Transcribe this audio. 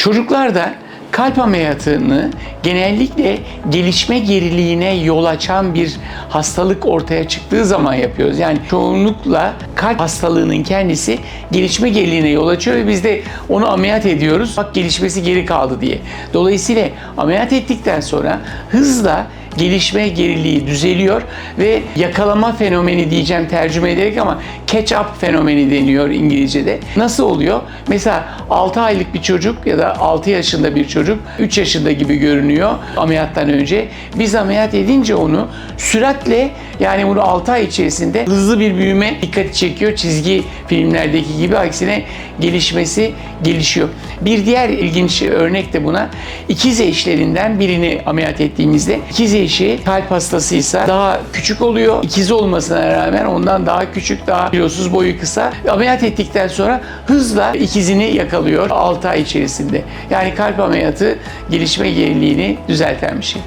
Çocuklarda kalp ameliyatını genellikle gelişme geriliğine yol açan bir hastalık ortaya çıktığı zaman yapıyoruz. Yani çoğunlukla kalp hastalığının kendisi gelişme geriliğine yol açıyor ve biz de onu ameliyat ediyoruz. Bak gelişmesi geri kaldı diye. Dolayısıyla ameliyat ettikten sonra hızla gelişme geriliği düzeliyor ve yakalama fenomeni diyeceğim tercüme ederek ama catch up fenomeni deniyor İngilizce'de. Nasıl oluyor? Mesela 6 aylık bir çocuk ya da 6 yaşında bir çocuk 3 yaşında gibi görünüyor ameliyattan önce. Biz ameliyat edince onu süratle yani bunu 6 ay içerisinde hızlı bir büyüme dikkati çekiyor. Çizgi filmlerdeki gibi aksine gelişmesi gelişiyor. Bir diğer ilginç örnek de buna ikiz eşlerinden birini ameliyat ettiğimizde ikiz eşi kalp hastasıysa daha küçük oluyor. İkizi olmasına rağmen ondan daha küçük, daha kilosuz, boyu kısa. Ameliyat ettikten sonra hızla ikizini yakalıyor 6 ay içerisinde. Yani kalp ameliyatı gelişme geriliğini düzelten bir şey.